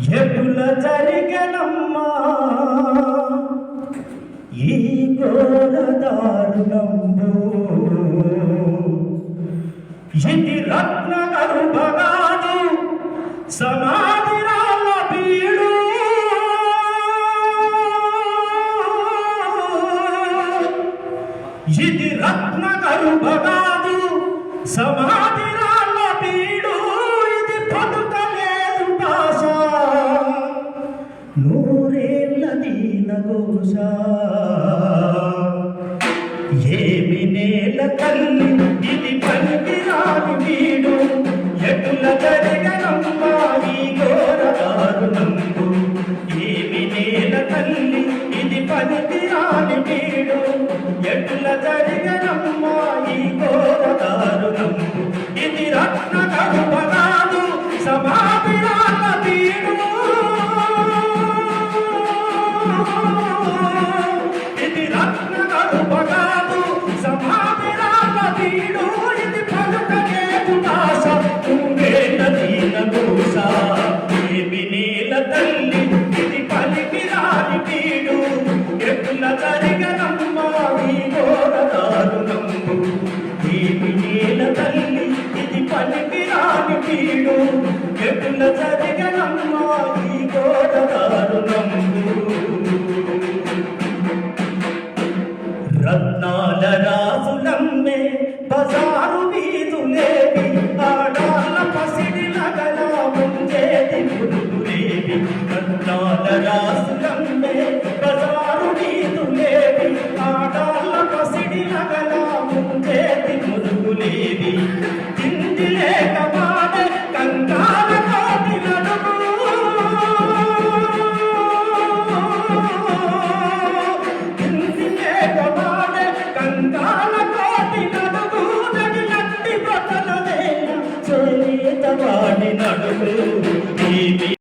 ఎప్పుల జరిగనమ్మా. ఈ ఘోర దారుణంబు. ఇది రత్న గర్భగాదు సమాధి రాళ్ళ బీడు ఇది రత్న గర్భగాదు సమాధి నూరేళ్ళ దీన ఘోష ఏమి నేల తల్లి ఇది పనికి రాని వీడు. ఎటుల జరిగనమ్మా ఈ ఘోర దారుణంబు ఏమి నేల తల్లి ఇది పనికి రాని వీడు. ఎటుల జరిగనమ్మా ఈ తల్లి ఇది పలికి రాని వీడు. ఎట్ల ఆడరాజు నమ్మే బజారు వీధులేవి ఆడ నడుగు